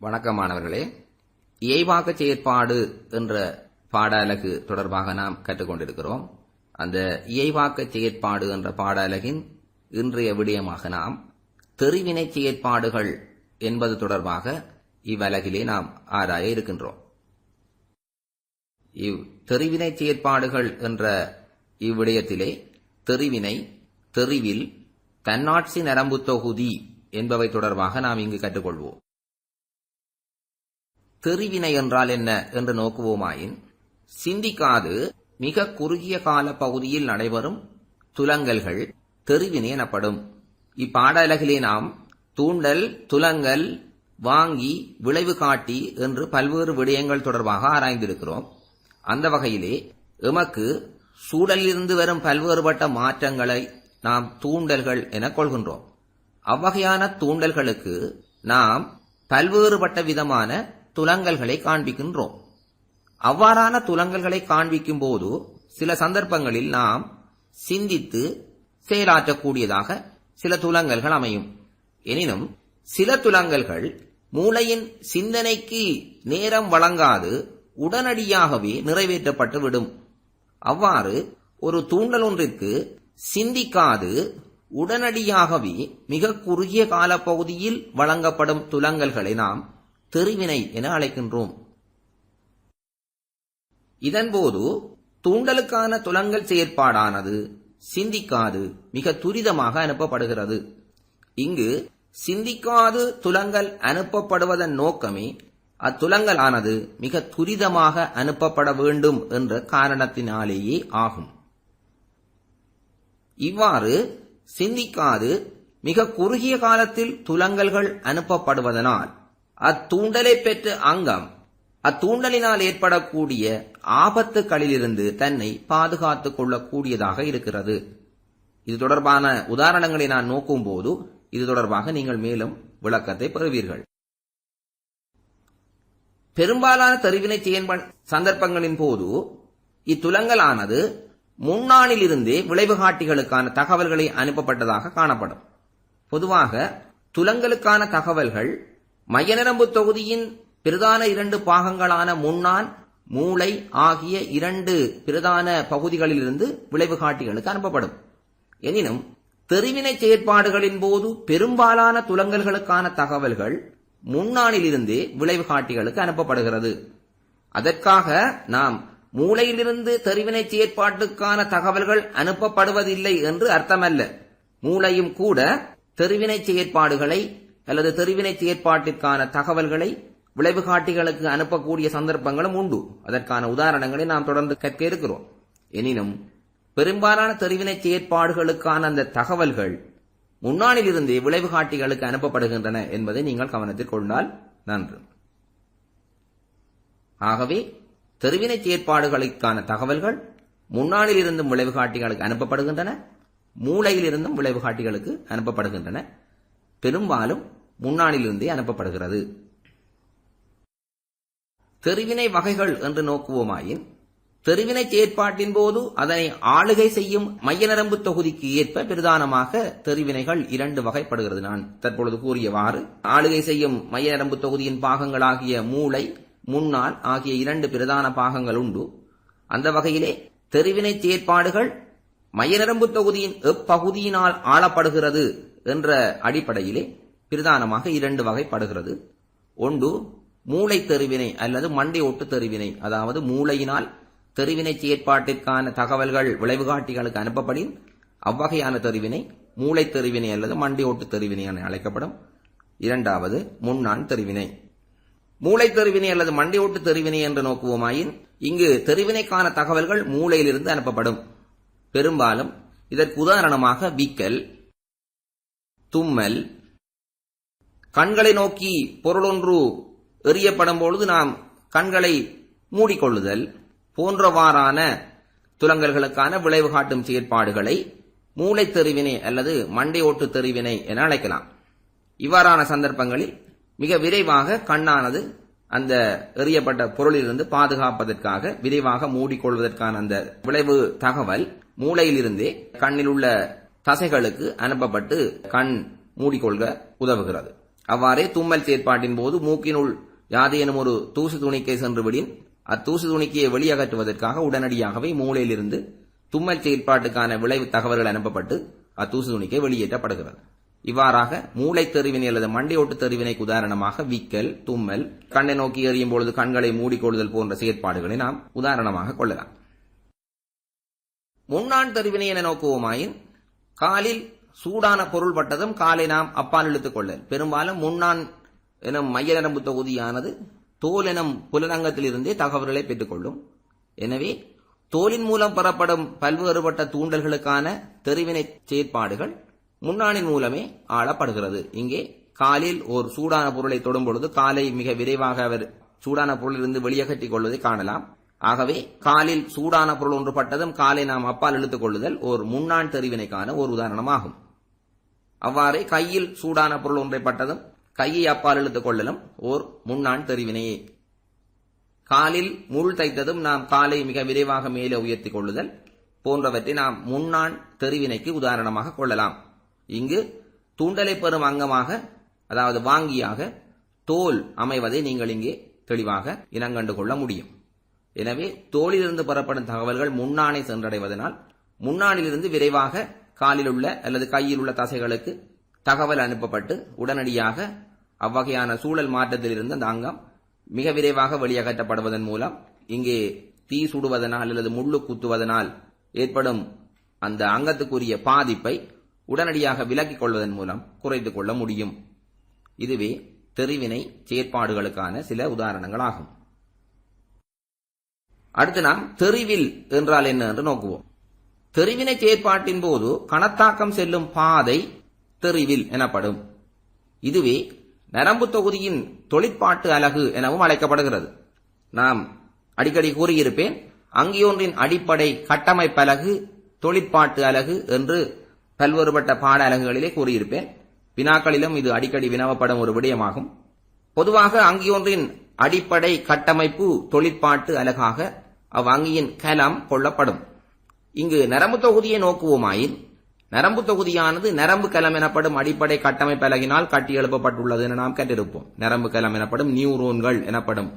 வணக்கமானவர்களே இயைவாக்க செயற்பாடு என்ற பாடலகு தொடர்பாக நாம் கற்றுக்கொண்டிருக்கிறோம். அந்த இயைவாக்க செயற்பாடு என்ற பாடலகின் இன்றைய விடயமாக நாம் தெரிவினை செயற்பாடுகள் என்பது தொடர்பாக இவ்வலகிலே நாம் ஆராய இருக்கின்றோம். இவ் தெரிவினை செயற்பாடுகள் என்ற இவ்விடயத்திலே தெரிவினை தெரிவில் தன்னாட்சி நரம்பு தொகுதி என்பவை தொடர்பாக நாம் இங்கு கற்றுக்கொள்வோம். தெரிவினை என்றால் என்ன என்று நோக்குவோமாயின் சிந்திக்காது. மிக குறுகிய கால பகுதியில் நடைபெறும் துலங்கல்கள் தெரிவினை எனப்படும். இப்பாடலகிலே நாம் தூண்டல் துலங்கல் வாங்கி விளைவு காட்டி என்று பல்வேறு விடயங்கள் தொடர்பாக ஆராய்ந்திருக்கிறோம். அந்த வகையிலே எமக்கு சூழலிலிருந்து வரும் பல்வேறுபட்ட மாற்றங்களை நாம் தூண்டல்கள் என கொள்கின்றோம். அவ்வகையான தூண்டல்களுக்கு நாம் பல்வேறுபட்ட விதமான துலங்கல்களை காண்பிக்கின்றோம். அவ்வாறான துலங்கல்களை காண்பிக்கும் போது சில சந்தர்ப்பங்களில் நாம் சிந்தித்து செயலாற்றக்கூடியதாக சில துலங்கல்கள் அமையும். எனினும் சில துலங்கல்கள் மூளையின் சிந்தனைக்கு நேரம் வழங்காது உடனடியாகவே நிறைவேற்றப்பட்டு விடும். அவ்வாறு ஒரு தூண்டல் ஒன்றிற்கு சிந்திக்காது உடனடியாகவே மிக குறுகிய காலப்பகுதியில் வழங்கப்படும் துலங்கல்களை நாம் தெரிவினை என அழைக்கின்றோம். இதன்போது தூண்டலுக்கான துலங்கல் செயற்பாடானது சிந்திக்காது மிக துரிதமாக அனுப்பப்படுகிறது. இங்கு சிந்திக்காது துலங்கல் அனுப்பப்படுவதன் நோக்கமே அத்துலங்கலானது மிக துரிதமாக அனுப்பப்பட வேண்டும் என்ற காரணத்தினாலேயே ஆகும். இவ்வாறு சிந்திக்காது மிக குறுகிய காலத்தில் துலங்கல்கள் அனுப்பப்படுவதனால் அத்தூண்டலை பெற்ற அங்கம் அத்தூண்டலினால் ஏற்படக்கூடிய ஆபத்துகளிலிருந்து தன்னை பாதுகாத்துக் கொள்ளக்கூடியதாக இருக்கிறது. இது தொடர்பான உதாரணங்களை நான் நோக்கும் போது இது தொடர்பாக நீங்கள் மேலும் விளக்கத்தை பெறுவீர்கள். பெரும்பாலான தெருவினை செயல்ப சந்தர்ப்பங்களின் போது இத்துலங்களானது முன்னாளிலிருந்தே விளைவுகாட்டிகளுக்கான தகவல்களை அனுப்பப்பட்டதாக காணப்படும். பொதுவாக துலங்களுக்கான தகவல்கள் மையநரம்பு தொகுதியின் பிரதான இரண்டு பாகங்களான முன்னான் மூளை ஆகிய இரண்டு பிரதான பகுதிகளிலிருந்து விளைவுகாட்டிகளுக்கு அனுப்பப்படும். எனினும் தெரிவினை செயற்பாடுகளின் போது பெரும்பாலான துலங்கல்களுக்கான தகவல்கள் முன்னானிலிருந்தே விளைவுகாட்டிகளுக்கு அனுப்பப்படுகிறது. அதற்காக நாம் மூளையிலிருந்து தெரிவினை செயற்பாட்டுக்கான தகவல்கள் அனுப்பப்படுவதில்லை என்று அர்த்தமல்ல. மூளையும் கூட தெரிவினை செயற்பாடுகளை அல்லது தெரிவினை செயற்பாட்டிற்கான தகவல்களை விளைவுகாட்டிகளுக்கு அனுப்பக்கூடிய சந்தர்ப்பங்களும் உண்டு. அதற்கான உதாரணங்களை நாம் தொடர்ந்து கற்க இருக்கிறோம் எனினும் பெரும்பாலான தெரிவினை செயற்பாடுகளுக்கான அந்த தகவல்கள் முன்னாளிலிருந்தே விளைவுகாட்டிகளுக்கு அனுப்பப்படுகின்றன என்பதை நீங்கள் கவனத்தில் கொண்டால் நன்று. ஆகவே தெரிவினை செயற்பாடுகளுக்கான தகவல்கள் முன்னாளிலிருந்தும் விளைவுகாட்டிகளுக்கு அனுப்பப்படுகின்றன மூளையிலிருந்தும் விளைவுகாட்டிகளுக்கு அனுப்பப்படுகின்றன. பெரும்பாலும் முன்னாளிலிருந்தே அனுப்பப்படுகிறது. தெருவினை வகைகள் என்று நோக்குவோமாயின் தெருவினை செயற்பாட்டின் போது அதனை ஆளுகை செய்யும் மைய நரம்பு தொகுதிக்கு ஏற்ப பிரதானமாக தெருவினைகள் இரண்டு வகைப்படுகிறது. நான் தற்பொழுது கூறியவாறு ஆளுகை செய்யும் மைய நரம்பு தொகுதியின் பாகங்களாகிய மூளை முன்னாள் ஆகிய இரண்டு பிரதான பாகங்கள் உண்டு. அந்த வகையிலே தெரிவினை செயற்பாடுகள் மைய நரம்பு தொகுதியின் எப்பகுதியினால் ஆளப்படுகிறது. என்ற அடிப்படையிலே பிரதானமாக இரண்டு வகைப்படுகிறது. ஒன்று மூளை தெரிவினை அல்லது மண்டை ஒட்டு தெரிவினை. அதாவது மூளையினால் தெரிவினை செயற்பாட்டிற்கான தகவல்கள் விளைவுகாட்டிகளுக்கு அனுப்பப்படின் அவ்வகையான தெரிவினை மூளை தெரிவினை அல்லது மண்டை ஓட்டு தெரிவினை என அழைக்கப்படும். இரண்டாவது முன்னான் தெரிவினை. மூளை தெரிவினை அல்லது மண்டை ஓட்டு தெரிவினை என்று நோக்குவோமாயின் இங்கு தெரிவினைக்கான தகவல்கள் மூளையிலிருந்து அனுப்பப்படும். பெரும்பாலும் இதற்கு உதாரணமாக விக்கல் தும்மல். கண்களை நோக்கி பொருளொன்று எறியப்படும் பொழுது நாம் கண்களை மூடிக்கொள்ளுதல் போன்றவாறான துலங்கல்களுக்கான விளைவு காட்டும் செயற்பாடுகளை மூளை தெரிவினை அல்லது மண்டை ஓட்டு தெரிவினை என அழைக்கலாம். இவ்வாறான சந்தர்ப்பங்களில் மிக விரைவாக கண்ணானது அந்த எறியப்பட்ட பொருளிலிருந்து பாதுகாப்பதற்காக விரைவாக மூடிக்கொள்வதற்கான அந்த விளைவு தகவல் மூளையிலிருந்தே கண்ணில் உள்ள தசைகளுக்கு அனுப்பப்பட்டு கண் மூடிக்கொள்க உதவுகிறது. அவ்வாறே தும்மல் செயற்பாட்டின் போது மூக்கினுள் யாதேனும் ஒரு தூசு துணிக்கை சென்றுவிடின் அத்தூசு துணிக்கையை வெளியகற்றுவதற்காக உடனடியாகவே மூளையிலிருந்து தும்மல் செயற்பாட்டுக்கான விளைவு தகவல்கள் அனுப்பப்பட்டு அத்தூசு துணிக்கை வெளியேற்றப்படுகிறது. இவ்வாறாக மூளை தெருவினை அல்லது மண்டையோட்டு தெருவினைக்கு உதாரணமாக விக்கல் தும்மல் கண்ணை நோக்கி எறியும் பொழுது கண்களை மூடிக்கொள்ளுதல் போன்ற செயற்பாடுகளை நாம் உதாரணமாக கொள்ளலாம். முன்னான் தெருவினை என நோக்குவோமாயின் காலில் சூடான பொருள் பட்டதும் காலை நாம் அப்பால் இழுத்துக் கொள்ளல். பெரும்பாலும் முன்னான் எனும் மைய நரம்பு தொகுதியானது தோல் எனும் புலரங்கத்திலிருந்தே தகவல்களை பெற்றுக்கொள்ளும் எனவே தோலின் மூலம் பெறப்படும் பல்வேறுபட்ட தூண்டல்களுக்கான தெரிவினை செயற்பாடுகள் முன்னாணின் மூலமே ஆளப்படுகிறது. இங்கே காலில் ஒரு சூடான பொருளை தொடும் பொழுது காலை மிக விரைவாக அவர் சூடான பொருளிலிருந்து வெளியகற்றிக் கொள்வதை காணலாம். ஆகவே காலில் சூடான பொருள் ஒன்று பட்டதும் காலை நாம் அப்பால் இழுத்துக் கொள்ளுதல் ஒரு முன்னான் தெரிவினைக்கான ஒரு உதாரணமாகும். அவ்வாறே கையில் சூடான பொருள் ஒன்றை பட்டதும் கையை அப்பால் இழுத்துக் கொள்ளலும் ஓர் முன்னான் தெரிவினையே. காலில் முள் தைத்ததும் நாம் காலை மிக விரைவாக மேலே உயர்த்திக் கொள்ளுதல் போன்றவற்றை நாம் முன்னான் தெரிவினைக்கு உதாரணமாக கொள்ளலாம். இங்கு தூண்டலை பெறும் அங்கமாக அதாவது வாங்கியாக தோல் அமைவதை நீங்கள் இங்கே தெளிவாக இனங்கண்டு கொள்ள முடியும். எனவே தோலிலிருந்து பெறப்படும் தகவல்கள் முன்னானை சென்றடைவதனால் முன்னானிலிருந்து விரைவாக காலில் உள்ள அல்லது கையில் உள்ள தசைகளுக்கு தகவல் அனுப்பப்பட்டு உடனடியாக அவ்வகையான சூழல் மாற்றத்திலிருந்து அந்த அங்கம் மிக விரைவாக வெளியகற்றப்படுவதன் மூலம் இங்கே தீ சுடுவதனால் அல்லது முள்ளு குத்துவதனால் ஏற்படும் அந்த அங்கத்துக்குரிய பாதிப்பை உடனடியாக விலக்கிக் கொள்வதன் மூலம் குறைத்துக் கொள்ள முடியும். இதுவே தெரிவினை செயற்பாடுகளுக்கான சில உதாரணங்களாகும். அடுத்து நாம் தெரிவில் என்றால் என்ன என்று நோக்குவோம். தெரிவினை செயற்பாட்டின் போது கணத்தாக்கம் செல்லும் பாதை தெரிவில் எனப்படும். இதுவே நரம்பு தொகுதியின் தொழிற்பாட்டு அலகு எனவும் அழைக்கப்படுகிறது. நாம் அடிக்கடி கூறியிருப்பேன் அங்கியொன்றின் அடிப்படை கட்டமைப்பலகு தொழிற்பாட்டு அலகு என்று பல்வேறுபட்ட பாட அலகுகளிலே கூறியிருப்பேன். வினாக்களிலும் இது அடிக்கடி வினவப்படும் ஒரு விடயமாகும். பொதுவாக அங்கியொன்றின் அடிப்படை கட்டமைப்பு தொழிற்பாட்டு அலகாக அவ்வங்கியின் கலம் கொள்ளப்படும். இங்கு நரம்பு தொகுதியை நோக்குவோமாயின் நரம்பு தொகுதியானது நரம்பு கலம் எனப்படும் அடிப்படை கட்டமைப்பு அலகினால் கட்டி எழுப்பப்பட்டுள்ளது என நாம் கண்டிருப்போம் நரம்பு கலம் எனப்படும் நியூரோன்கள் எனப்படும்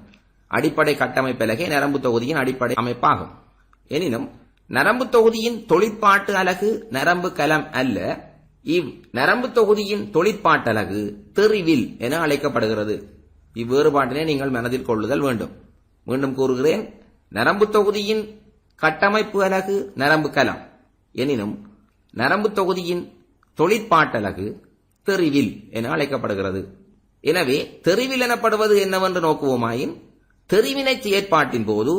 அடிப்படை கட்டமைப்பு அலகே நரம்பு தொகுதியின் அடிப்படை அமைப்பாகும். எனினும் நரம்பு தொகுதியின் தொழிற்பாட்டு அலகு நரம்பு கலம் அல்ல இவ் நரம்பு தொகுதியின் தொழிற்பாட்டலகு தெரிவில் என அழைக்கப்படுகிறது. இவ்வேறுபாட்டினை நீங்கள் மனதில் கொள்ளுதல் வேண்டும். மீண்டும் கூறுகிறேன் நரம்பு தொகுதியின் கட்டமைப்பு அலகு நரம்பு கலம். எனினும் நரம்பு தொகுதியின் தொழிற்பாட்டலகு தெரிவில் என அழைக்கப்படுகிறது. எனவே தெரிவில் எனப்படுவது என்னவென்று நோக்குவோமாயின் தெரிவினை செயற்பாட்டின் போது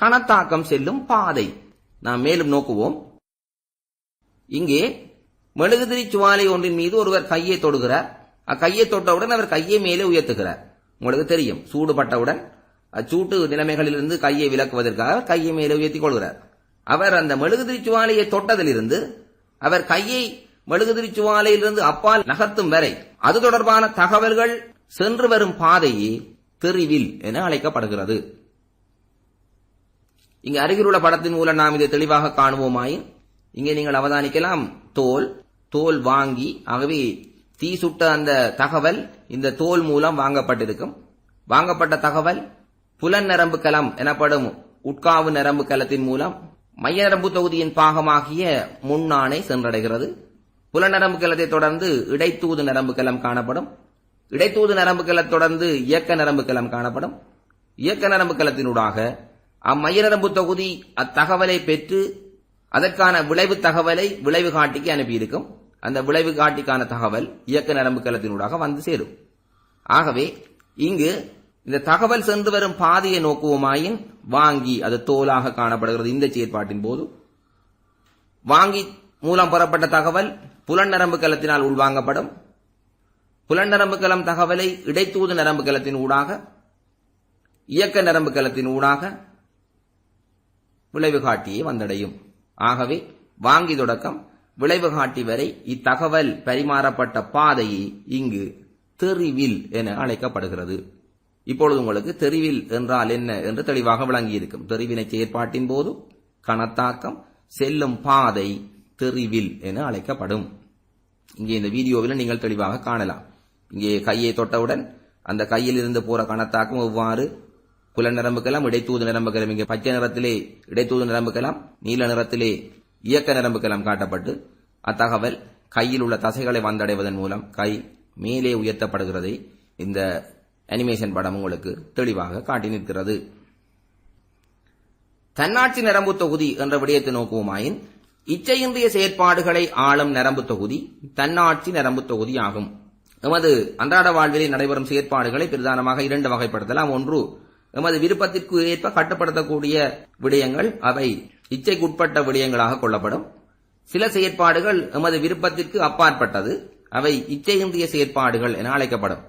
கணத்தாக்கம் செல்லும் பாதை. நாம் மேலும் நோக்குவோம். இங்கே மெழுகுதிரி சுவாலை ஒன்றின் மீது ஒருவர் கையை தொடுகிறார். அக்கையை தொட்டவுடன் அவர் கையை மேலே உயர்த்துகிறார். உங்களுக்கு தெரியும் சூடுபட்டவுடன் அச்சூட்டு நிலைமைகளிலிருந்து கையை விலக்குவதற்காக கையை மேலே உயர்த்திக் கொள்கிறார். அவர் அந்த மெழுகுதிரி சுவாலையை தொட்டதிலிருந்து அவர் கையை மெழுகுதிரி சுவாலையிலிருந்து அப்பால் நகர்த்தும் வரை அது தொடர்பான தகவல்கள் சென்று வரும் பாதையே தெரிவில் என அழைக்கப்படுகிறது. இங்கு அருகிலுள்ள படத்தின் மூலம் நாம் இதை தெளிவாக காணுவோமாயின் இங்கே நீங்கள் அவதானிக்கலாம். தோல் தோல் வாங்கி ஆகவே தீ சுட்ட அந்த தகவல் இந்த தோல் மூலம் வாங்கப்பட்டிருக்கும். வாங்கப்பட்ட தகவல் புலன் நரம்பு கலம் எனப்படும் உட்காவு நரம்பு கலத்தின் மூலம் மைய நரம்பு தொகுதியின் பாகமாகிய முன்னானை சென்றடைகிறது. புலநரம்பு கலத்தை தொடர்ந்து இடைத்தூது நரம்பு கலம் காணப்படும். இடைத்தூது நரம்பு கலம் தொடர்ந்து இயக்க நரம்பு கலம் காணப்படும். இயக்க நரம்பு கலத்தினூடாக அம்மைய நரம்பு தொகுதி அத்தகவலை பெற்று அதற்கான விளைவு தகவலை விளைவு காட்டிக்கு அனுப்பியிருக்கும். அந்த விளைவு காட்டிக்கான தகவல் இயக்க நரம்பு கலத்தினூடாக வந்து சேரும். ஆகவே இங்கு இந்த தகவல் சென்று வரும் பாதையை நோக்குவோமாயின் வாங்கி அது தோலாக காணப்படுகிறது இந்த செயற்பாட்டின் போது. வாங்கி மூலம் பெறப்பட்ட தகவல் புலன் நரம்பு கலத்தினால் உள்வாங்கப்படும். புலன் நரம்பு கலம் தகவலை இடைத்தூது நரம்பு கலத்தின் ஊடாக இயக்க நரம்பு கலத்தின் ஊடாக விளைவு காட்டியே வந்தடையும். ஆகவே வாங்கி தொடக்கம் விளைவு காட்டி வரை இத்தகவல் பரிமாறப்பட்ட பாதையை இங்கு தெரிவில் என அழைக்கப்படுகிறது. இப்பொழுது உங்களுக்கு தெரிவில் என்றால் என்ன என்று தெளிவாக விளங்கியிருக்கும். தெரிவினை செயற்பாட்டின் போது கணத்தாக்கம் செல்லும் பாதை தெரிவில் என அழைக்கப்படும். இங்கே இந்த வீடியோவில் நீங்கள் தெளிவாக காணலாம். இங்கே கையை தொட்டவுடன் அந்த கையில் இருந்து போற கணத்தாக்கம் எவ்வாறு? புல நரம்புக்கெல்லாம் இடைத்தூது நரம்புக்கெல்லாம் இங்கே பச்சை நிறத்திலே இடைத்தூது நரம்புக்கெல்லாம் நீல நிறத்திலே இயக்க நரம்புக்கெல்லாம் காட்டப்பட்டு அத்தகவல் கையில் உள்ள தசைகளை வந்தடைவதன் மூலம் கை மேலே உயர்த்தப்படுகிறதை இந்த அனிமேஷன் படம் உங்களுக்கு தெளிவாக காட்டி நிற்கிறது. தன்னாட்சி நரம்பு தொகுதி என்ற விடயத்தை நோக்குவோமாயின் இச்சையின்றிய செயற்பாடுகளை ஆளும் நரம்பு தொகுதி தன்னாட்சி நரம்பு தொகுதி ஆகும். எமது அன்றாட வாழ்விலே நடைபெறும் செயற்பாடுகளை பிரதானமாக இரண்டு வகைப்படுத்தலாம். ஒன்று எமது விருப்பத்திற்கு ஏற்ப கட்டுப்படுத்தக்கூடிய விடயங்கள் அவை இச்சைக்குட்பட்ட விடயங்களாக கொள்ளப்படும். சில செயற்பாடுகள் எமது விருப்பத்திற்கு அப்பாற்பட்டது. அவை இச்சையின்றிய செயற்பாடுகள் என அழைக்கப்படும்.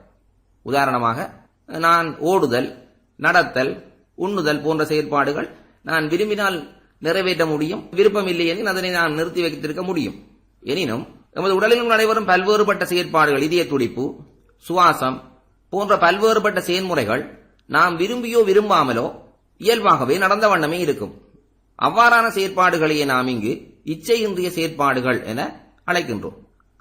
உதாரணமாக நான் ஓடுதல் நடத்தல் உண்ணுதல் போன்ற செயற்பாடுகள் நான் விரும்பினால் நிறைவேற்ற முடியும். விருப்பம் இல்லை எனில் அதனை நான் நிறுத்தி வைத்திருக்க முடியும். எனினும் எமது உடலிலும் நடைபெறும் பல்வேறுபட்ட செயற்பாடுகள் இதய துடிப்பு சுவாசம் போன்ற பல்வேறுபட்ட செயல்முறைகள் நாம் விரும்பியோ விரும்பாமலோ இயல்பாகவே நடந்த வண்ணமே இருக்கும். அவ்வாறான செயற்பாடுகளையே நாம் இங்கு இச்சையின்றிய செயற்பாடுகள் என அழைக்கின்றோம்.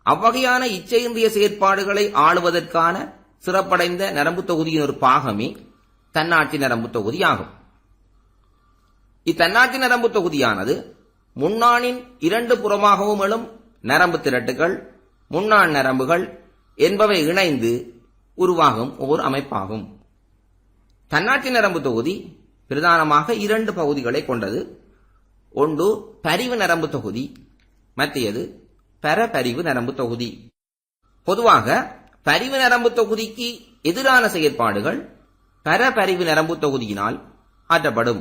அவ்வகையான இச்சையின்றிய செயற்பாடுகளை ஆளுவதற்கான சிறப்படைந்த நரம்பு தொகுதியின் ஒரு பாகமே தன்னாட்சி நரம்பு தொகுதி ஆகும் இத்தன்னாட்சி நரம்பு தொகுதியானது முன்னாணின் இரண்டு புறமாகவும் எழும் நரம்பு திரட்டுகள் முன்னாள் நரம்புகள் என்பவை இணைந்து உருவாகும் ஓர் அமைப்பாகும். தன்னாட்சி நரம்பு தொகுதி பிரதானமாக இரண்டு பகுதிகளை கொண்டது. ஒன்று பரிவு நரம்பு தொகுதி மத்தியது பரபரிவு நரம்பு தொகுதி. பொதுவாக பரிவு நரம்பு தொகுதிக்கு எதிரான செயற்பாடுகள் பரபரிவு நரம்பு தொகுதியினால் ஆற்றப்படும்.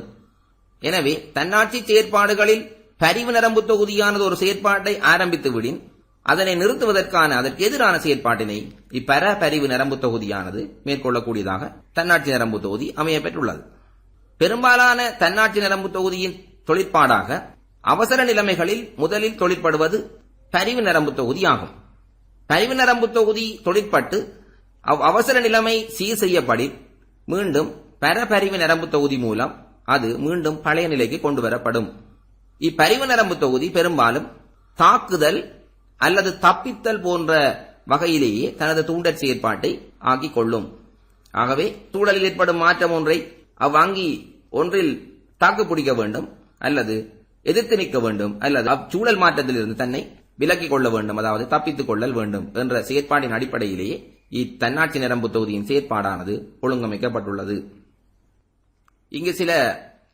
எனவே தன்னாட்சி செயற்பாடுகளில் பரிவு நரம்பு தொகுதியானது ஒரு செயற்பாட்டை ஆரம்பித்து விடின் அதனை நிறுத்துவதற்கான அதற்கு எதிரான செயற்பாட்டினை இப்பர பரிவு நரம்பு தொகுதியானது மேற்கொள்ளக்கூடியதாக தன்னாட்சி நரம்பு தொகுதி அமைய பெற்றுள்ளது. பெரும்பாலான தன்னாட்சி நரம்பு தொகுதியின் தொழிற்பாடாக அவசர நிலைமைகளில் முதலில் தொழிற்படுவது பரிவு நரம்பு தொகுதி ஆகும் பரிவு நரம்பு தொகுதி தொழிற்பட்டு அவ் அவசர நிலைமை சீர் செய்யப்படி மீண்டும் பரபரிவு நரம்பு தொகுதி மூலம் அது மீண்டும் பழைய நிலைக்கு கொண்டு வரப்படும். இப்பரிவு நரம்பு தொகுதி பெரும்பாலும் தாக்குதல் அல்லது தப்பித்தல் போன்ற வகையிலேயே தனது தூண்டற் செயற்பாட்டை ஆக்கிக் கொள்ளும். ஆகவே சூழலில் ஏற்படும் மாற்றம் ஒன்றை அவ்வங்கி ஒன்றில் தாக்கு பிடிக்க வேண்டும் அல்லது எதிர்த்து நிற்க வேண்டும் அல்லது அச்சூழல் மாற்றத்திலிருந்து தன்னை விலக்கிக் கொள்ள வேண்டும் அதாவது தப்பித்துக் கொள்ளல் வேண்டும் என்ற செயற்பாட்டின் அடிப்படையிலேயே இத்தன்னாட்சி நிரம்பு தொகுதியின் செயற்பாடானது ஒழுங்கமைக்கப்பட்டுள்ளது. இங்கு சில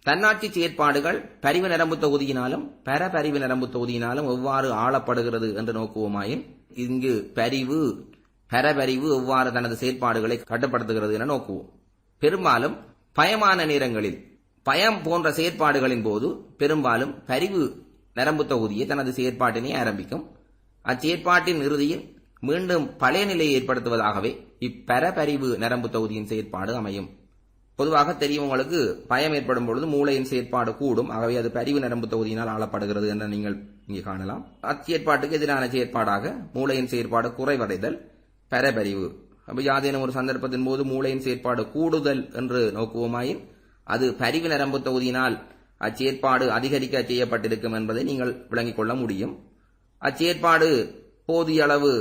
தன்னாட்சி செயற்பாடுகள் பரிவு நரம்பு தொகுதியினாலும் பரபரிவு நரம்பு தொகுதியினாலும் எவ்வாறு ஆளப்படுகிறது என்று நோக்குவோமாயின் இங்கு பரிவு பரபரிவு எவ்வாறு தனது செயற்பாடுகளை கட்டுப்படுத்துகிறது என நோக்குவோம். பெரும்பாலும் பயமான நேரங்களில் பயம் போன்ற செயற்பாடுகளின் போது பெரும்பாலும் பரிவு நரம்பு தொகுதியை தனது செயற்பாட்டினை ஆரம்பிக்கும். அச்செயற்பாட்டின் இறுதியில் மீண்டும் பழைய நிலையை ஏற்படுத்துவதாகவே இப்பரபரிவு நரம்பு தொகுதியின் செயற்பாடு அமையும். பொதுவாக தெரியும் பயம் ஏற்படும் பொழுது மூளையின் செயற்பாடு கூடும். ஆகவே அது பரிவு நரம்பு தொகுதியினால் ஆளப்படுகிறது என்று நீங்கள் இங்கே காணலாம். அச்செயற்பாட்டுக்கு எதிரான செயற்பாடாக மூளையின் செயற்பாடு குறைவடைதல் பரபரிவு. அப்போ யாதேனும் ஒரு சந்தர்ப்பத்தின் போது மூளையின் செயற்பாடு கூடுதல் என்று நோக்குவோமாயின் அது பரிவு நரம்பு தொகுதியினால் அச்சேற்பாடு அதிகரிக்க செய்யப்பட்டிருக்கும் என்பதை நீங்கள் விளங்கிக் கொள்ள முடியும். அச்சேற்பாடு போதிய அளவு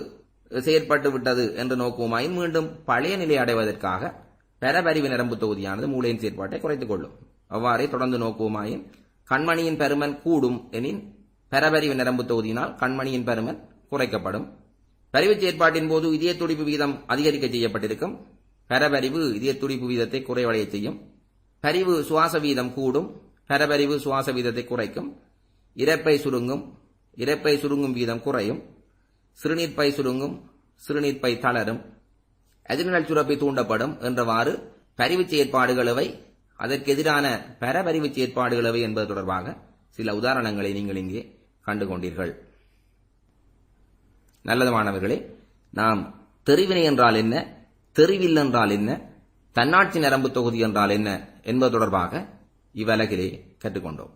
செயற்பட்டு விட்டது என்று நோக்குவோமாயின் மீண்டும் பழைய நிலை அடைவதற்காக பெறபரிவு நரம்பு தொகுதியானது மூளையின் செயற்பாட்டை குறைத்துக் கொள்ளும். அவ்வாறே தொடர்ந்து நோக்குவோமாயின் கண்மணியின் பெருமன் கூடும் எனின் பெறபரிவு நரம்பு தொகுதியினால் கண்மணியின் பெருமன் குறைக்கப்படும். பரிவு செயற்பாட்டின் போது இதய துடிப்பு வீதம் அதிகரிக்க செய்யப்பட்டிருக்கும். பெறபரிவு இதய துடிப்பு வீதத்தை குறைவடைய செய்யும். பரிவு சுவாச வீதம் கூடும். பெறபரிவு சுவாச வீதத்தை குறைக்கும். இறப்பை சுருங்கும். இறப்பை சுருங்கும் வீதம் குறையும். சிறுநீர்ப்பை சுருங்கும். சிறுநீர்ப்பை தளரும். எதிர்நல் சுரப்பை தூண்டப்படும் என்றவாறு பரிவு செயற்பாடுகளவை அதற்கு எதிரான பரபரிவு செயற்பாடுகளவை என்பது தொடர்பாக சில உதாரணங்களை நீங்கள் இங்கே கண்டு கொண்டீர்கள் நல்லது மாணவர்களே நாம் தெரிவினை என்றால் என்ன? தெரிவில் என்றால் என்ன? தன்னாட்சி நரம்பு தொகுதி என்றால் என்ன என்பது தொடர்பாக இவ்வலகிலே கற்றுக்கொண்டோம்